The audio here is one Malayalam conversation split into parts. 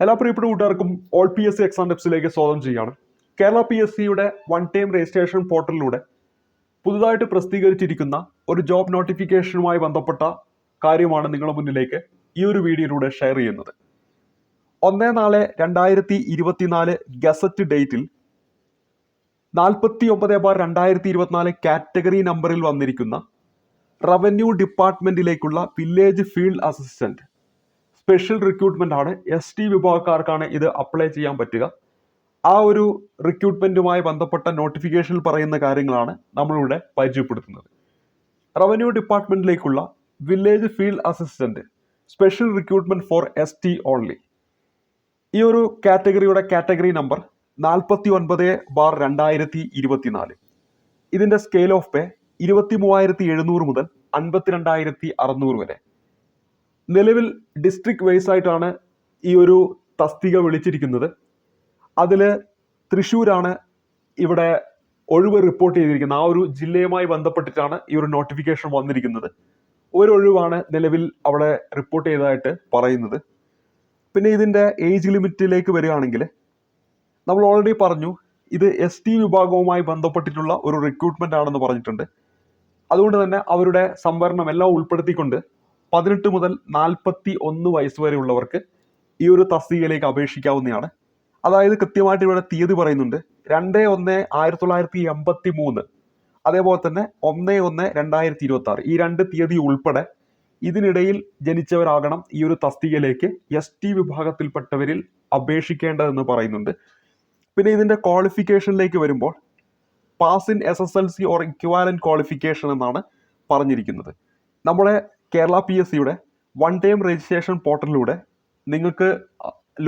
എല്ലാ പ്രിയപ്പെട്ട കൂട്ടുകാർക്കും all P S C exam ടെപ്സിലേക്ക് സ്വാഗതം ചെയ്യുകയാണ്. കേരള പി എസ് സിയുടെ വൺ ടൈം രജിസ്ട്രേഷൻ പോർട്ടലിലൂടെ പുതുതായിട്ട് പ്രസിദ്ധീകരിച്ചിരിക്കുന്ന ഒരു ജോബ് നോട്ടിഫിക്കേഷനുമായി ബന്ധപ്പെട്ട കാര്യമാണ് നിങ്ങളുടെ മുന്നിലേക്ക് ഈ ഒരു വീഡിയോയിലൂടെ ഷെയർ ചെയ്യുന്നത്. ഒന്നേ നാല് രണ്ടായിരത്തി ഇരുപത്തിനാല് ഗസറ്റ് ഡേറ്റിൽ നാൽപ്പത്തി ഒമ്പത് ബാർ രണ്ടായിരത്തി ഇരുപത്തിനാല് കാറ്റഗറി നമ്പറിൽ വന്നിരിക്കുന്ന revenue ഡിപ്പാർട്ട്മെന്റിലേക്കുള്ള village field assistant special recruitment ആണ്. എസ് ടി വിഭാഗക്കാർക്കാണ് ഇത് അപ്ലൈ ചെയ്യാൻ പറ്റുക. ആ ഒരു റിക്രൂട്ട്മെന്റുമായി ബന്ധപ്പെട്ട നോട്ടിഫിക്കേഷനിൽ പറയുന്ന കാര്യങ്ങളാണ് നമ്മളിവിടെ പരിചയപ്പെടുത്തുന്നത്. Revenue ഡിപ്പാർട്ട്മെന്റിലേക്കുള്ള village field assistant special recruitment for S T only ഈ ഒരു കാറ്റഗറിയുടെ കാറ്റഗറി നമ്പർ നാൽപ്പത്തി ഒൻപത് ബാർ രണ്ടായിരത്തി ഇരുപത്തിനാല് ഇതിന്റെ സ്കെയിൽ ഓഫ് പേ ഇരുപത്തി മൂവായിരത്തി എഴുന്നൂറ് മുതൽ അൻപത്തിരണ്ടായിരത്തി അറുന്നൂറ് വരെ. നിലവിൽ ഡിസ്ട്രിക്ട് വൈസ് ആയിട്ടാണ് ഈ ഒരു തസ്തിക വിളിച്ചിരിക്കുന്നത്. അതിൽ തൃശ്ശൂരാണ് ഇവിടെ ഒഴിവ് റിപ്പോർട്ട് ചെയ്തിരിക്കുന്നത്. ആ ഒരു ജില്ലയുമായി ബന്ധപ്പെട്ടിട്ടാണ് ഈ ഒരു നോട്ടിഫിക്കേഷൻ വന്നിരിക്കുന്നത്. ഒരു ഒഴിവാണ് നിലവിൽ അവിടെ റിപ്പോർട്ട് ചെയ്തതായിട്ട് പറയുന്നത്. പിന്നെ ഇതിന്റെ ഏജ് ലിമിറ്റിലേക്ക് വരികയാണെങ്കിൽ നമ്മൾ ഓൾറെഡി പറഞ്ഞു ഇത് എസ് ടി വിഭാഗവുമായി ബന്ധപ്പെട്ടിട്ടുള്ള ഒരു റിക്രൂട്ട്മെന്റ് ആണെന്ന് പറഞ്ഞിട്ടുണ്ട്. അതുകൊണ്ട് തന്നെ അവരുടെ സംവരണം എല്ലാം ഉൾപ്പെടുത്തിക്കൊണ്ട് പതിനെട്ട് മുതൽ നാൽപ്പത്തി ഒന്ന് വയസ്സ് വരെയുള്ളവർക്ക് ഈ ഒരു തസ്തികയിലേക്ക് അപേക്ഷിക്കാവുന്നതാണ്. അതായത് കൃത്യമായിട്ട് ഇവിടെ തീയതി പറയുന്നുണ്ട്. രണ്ട് ഒന്ന് ആയിരത്തി തൊള്ളായിരത്തി എൺപത്തി മൂന്ന് അതേപോലെ തന്നെ ഒന്ന് ഒന്ന് രണ്ടായിരത്തി ഇരുപത്തി ആറ് ഈ രണ്ട് തീയതി ഉൾപ്പെടെ ഇതിനിടയിൽ ജനിച്ചവരാകണം ഈ ഒരു തസ്തികയിലേക്ക് എസ് ടി വിഭാഗത്തിൽപ്പെട്ടവരിൽ അപേക്ഷിക്കേണ്ടതെന്ന് പറയുന്നുണ്ട്. പിന്നെ ഇതിന്റെ ക്വാളിഫിക്കേഷനിലേക്ക് വരുമ്പോൾ pass in S S L C or equivalent qualification എന്നാണ് പറഞ്ഞിരിക്കുന്നത്. നമ്മുടെ കേരള പി എസ് സിയുടെ വൺ ടൈം രജിസ്ട്രേഷൻ പോർട്ടലിലൂടെ നിങ്ങൾക്ക്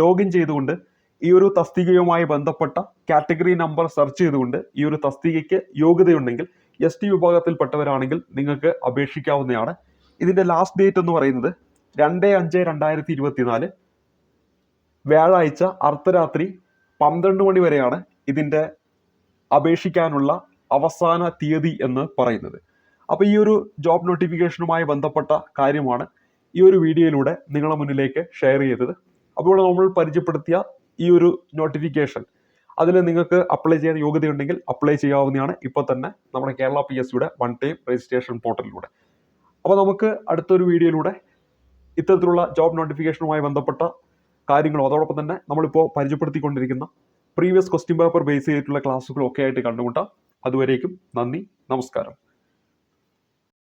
ലോഗിൻ ചെയ്തുകൊണ്ട് ഈ ഒരു തസ്തികയുമായി ബന്ധപ്പെട്ട കാറ്റഗറി നമ്പർ സെർച്ച് ചെയ്തുകൊണ്ട് ഈ ഒരു തസ്തികയ്ക്ക് യോഗ്യതയുണ്ടെങ്കിൽ എസ് ടി വിഭാഗത്തിൽപ്പെട്ടവരാണെങ്കിൽ നിങ്ങൾക്ക് അപേക്ഷിക്കാവുന്നതാണ്. ഇതിന്റെ ലാസ്റ്റ് ഡേറ്റ് എന്ന് പറയുന്നത് രണ്ട് അഞ്ച് രണ്ടായിരത്തി ഇരുപത്തിനാല് വ്യാഴാഴ്ച അർദ്ധരാത്രി പന്ത്രണ്ട് മണി വരെയാണ് ഇതിന്റെ അപേക്ഷിക്കാനുള്ള അവസാന തീയതി എന്ന് പറയുന്നത്. അപ്പോൾ ഈ ഒരു ജോബ് നോട്ടിഫിക്കേഷനുമായി ബന്ധപ്പെട്ട കാര്യമാണ് ഈ ഒരു വീഡിയോയിലൂടെ നിങ്ങളെ മുന്നിലേക്ക് ഷെയർ ചെയ്തത്. അപ്പോൾ നമ്മൾ പരിചയപ്പെടുത്തിയ ഈ ഒരു നോട്ടിഫിക്കേഷൻ അതിൽ നിങ്ങൾക്ക് അപ്ലൈ ചെയ്യാൻ യോഗ്യതയുണ്ടെങ്കിൽ അപ്ലൈ ചെയ്യാവുന്നതാണ് ഇപ്പോൾ തന്നെ നമ്മുടെ കേരള പി എസ് സിയുടെ വൺ ടൈം രജിസ്ട്രേഷൻ പോർട്ടലിലൂടെ അപ്പോൾ നമുക്ക് അടുത്തൊരു വീഡിയോയിലൂടെ ഇത്തരത്തിലുള്ള ജോബ് നോട്ടിഫിക്കേഷനുമായി ബന്ധപ്പെട്ട കാര്യങ്ങളും അതോടൊപ്പം തന്നെ നമ്മളിപ്പോൾ പരിചയപ്പെടുത്തിക്കൊണ്ടിരിക്കുന്ന പ്രീവിയസ് ക്വസ്റ്റ്യൻ പേപ്പർ ബേസ് ചെയ്തിട്ടുള്ള ക്ലാസ്സുകളും ഒക്കെ ആയിട്ട് കണ്ടുമുട്ടാം. അതുവരേക്കും നന്ദി നമസ്കാരം.